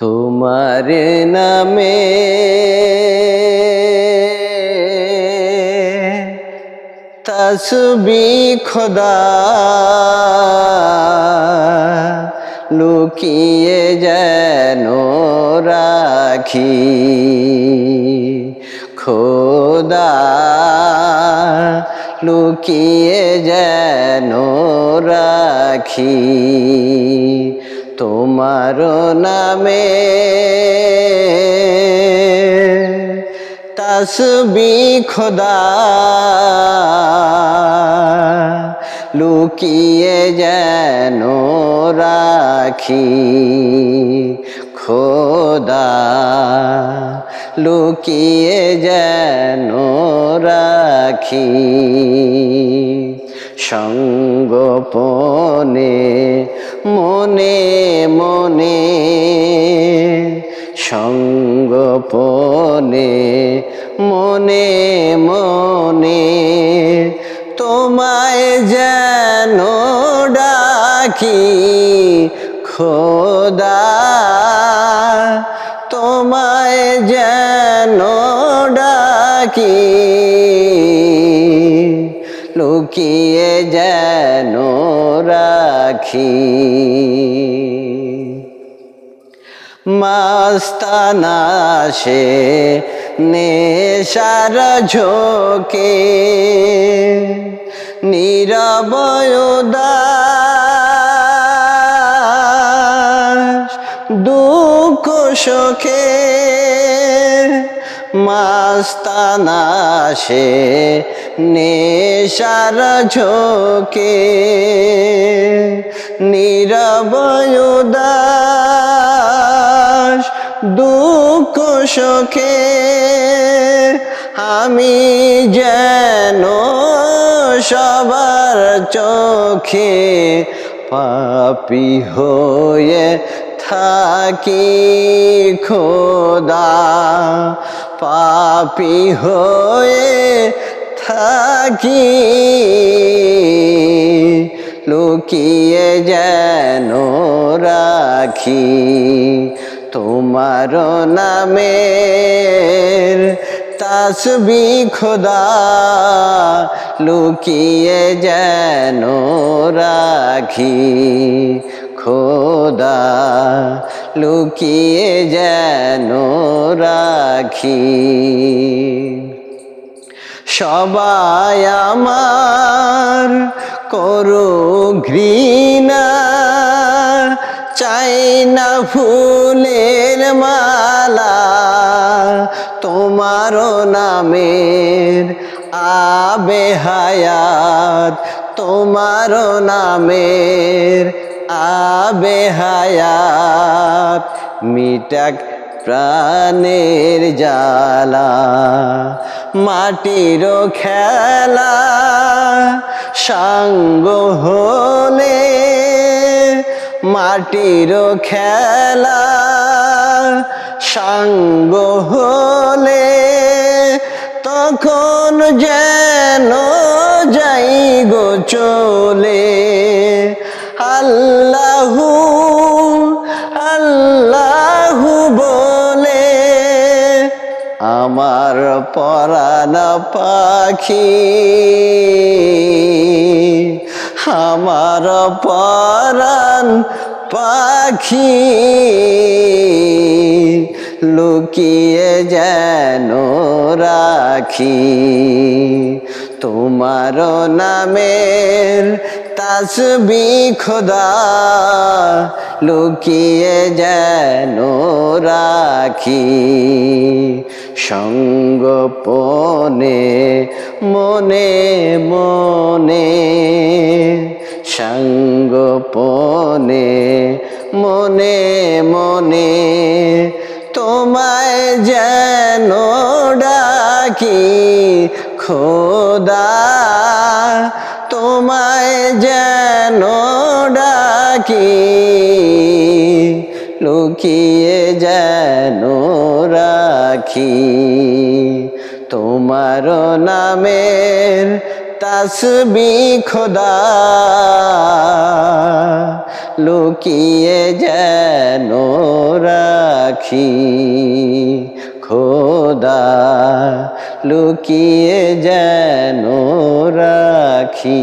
তোমার নামে তসবি খোদা লুকিয়ে যেন রাখি। খোদা লুকিয়ে যেন রাখি। তোমার নামে তসবি খোদা লুকিয়ে যেন রাখি খোদা লুকিয়ে যেন রাখি সঙ্গোপনে মনে মনে সঙ্গোপনে মনে মনে তোমায় যেন ডাকি খোদা তোমায় যেন ডাকি লুকিয়ে যেন রাখি। মাস্তানা সে নেশার ঝোঁকে নিরবয়দাস দুঃখ শোকে। মাস্তানা সে নেশার ঝোঁকে নিরবয়দাস দুঃখ শোকে আমি যেন সবার চোখে পাপি হয়ে থাকি, খোদা। পাপি হয়ে থাকি লুকিয়ে যেন রাখি তোমার নামের তাসবি খোদা লুকিয়ে যেন রাখি খোদা লুকিয়ে যেন রাখি সবাই আমার করো ঘৃণা। চাই না ফুলের মালা তোমার নামের আবে হায়াত তোমার নামের আবে হায়াত মিটাক প্রাণের জালা মাটির খেলা, সাঙ্গ হলে মাটির খেলা, সাঙ্গ হলে তখন যেন যাই গো চলে। আমার পরাণ পাখি। আমার পরাণ পাখি। লুকিয়ে যেন রাখি। তোমার নামের তাসবি খোদা, লুকিয়ে যেন রাখি। সঙ্গোপনে, মনে মনে, সঙ্গপনে, মনে মনে, তোমায় যেন ডাকি খোদা, তোমায় যেন ডাকি, লুকিয়ে যেন রাখি। তোমার নামের তাসবি খোদা লুকিয়ে যেন রাখি। খোদা লুকিয়ে যেন রাখি।